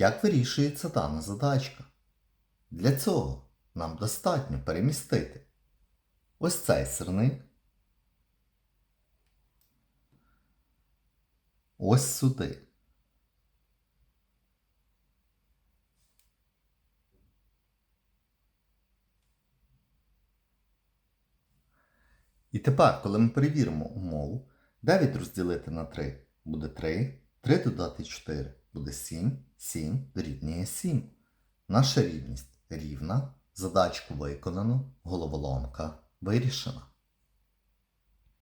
Як вирішується дана задачка? Для цього нам достатньо перемістити ось цей сирник ось сюди. І тепер, коли ми перевіримо умову, 9 розділити на 3 буде 3, 3 додати 4 буде 7, 7 дорівнює 7. Наша рівність рівна, задачку виконано, головоломка вирішена.